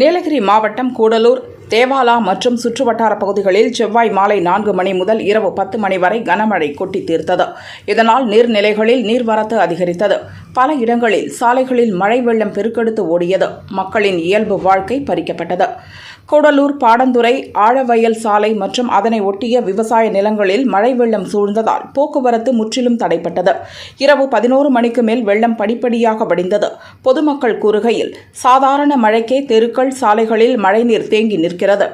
நீலகிரி மாவட்டம் கூடலூர் தேவாலா மற்றும் சுற்றுவட்டார பகுதிகளில் செவ்வாய் மாலை நான்கு மணி முதல் இரவு பத்து மணி வரை கனமழை கொட்டி தீர்த்தது. இதனால் நீர்நிலைகளில் நீர்வரத்து அதிகரித்தது. பல இடங்களில் சாலைகளில் மழை வெள்ளம் பெருக்கெடுத்து ஓடியது. மக்களின் இயல்பு வாழ்க்கை பறிக்கப்பட்டது. கூடலூர் பாடந்துறை ஆழவயல் சாலை மற்றும் அதனை ஒட்டிய விவசாய நிலங்களில் மழை வெள்ளம் சூழ்ந்ததால் போக்குவரத்து முற்றிலும் தடைப்பட்டது. இரவு பதினோரு மணிக்கு மேல் வெள்ளம் படிப்படியாக வடிந்தது. பொதுமக்கள் கூறுகையில் சாதாரண மழைக்கே தெருக்கள் சாலைகளில் மழைநீர் தேங்கி நிற்கிறது.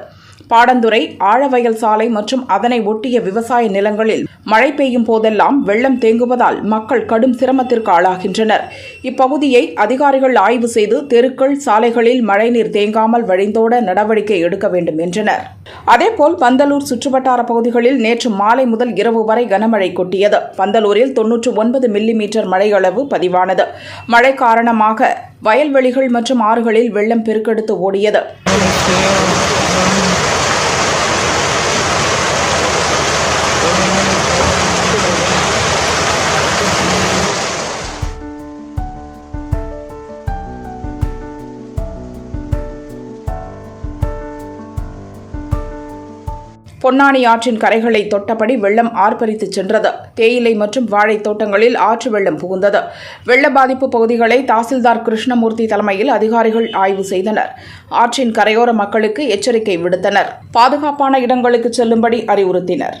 பாடந்துறை ஆழவயல் சாலை மற்றும் அதனை ஒட்டிய விவசாய நிலங்களில் மழை பெய்யும் போதெல்லாம் வெள்ளம் தேங்குவதால் மக்கள் கடும் சிரமத்திற்கு ஆளாகின்றனர். இப்பகுதியை அதிகாரிகள் ஆய்வு செய்து தெருக்கள் சாலைகளில் மழைநீர் தேங்காமல் வழிந்தோட நடவடிக்கை எடுக்க வேண்டும் என்றனர். அதேபோல் பந்தலூர் சுற்றுவட்டார பகுதிகளில் நேற்று மாலை முதல் இரவு வரை கனமழை கொட்டியது. பந்தலூரில் தொன்னூற்று ஒன்பது மில்லிமீட்டர் மழை மழையளவு பதிவானது. மழை காரணமாக வயல்வெளிகள் மற்றும் ஆறுகளில் வெள்ளம் பெருக்கெடுத்து ஓடியது. பொன்னானி ஆற்றின் கரைகளை தொட்டபடி வெள்ளம் ஆர்ப்பரித்துச் சென்றது. தேயிலை மற்றும் வாழைத் தோட்டங்களில் ஆற்று வெள்ளம் புகுந்தது. வெள்ள பாதிப்பு பகுதிகளை தாசில்தார் கிருஷ்ணமூர்த்தி தலைமையில் அதிகாரிகள் ஆய்வு செய்தனர். ஆற்றின் கரையோர மக்களுக்கு எச்சரிக்கை விடுத்தனர். பாதுகாப்பான இடங்களுக்கு செல்லும்படி அறிவுறுத்தினர்.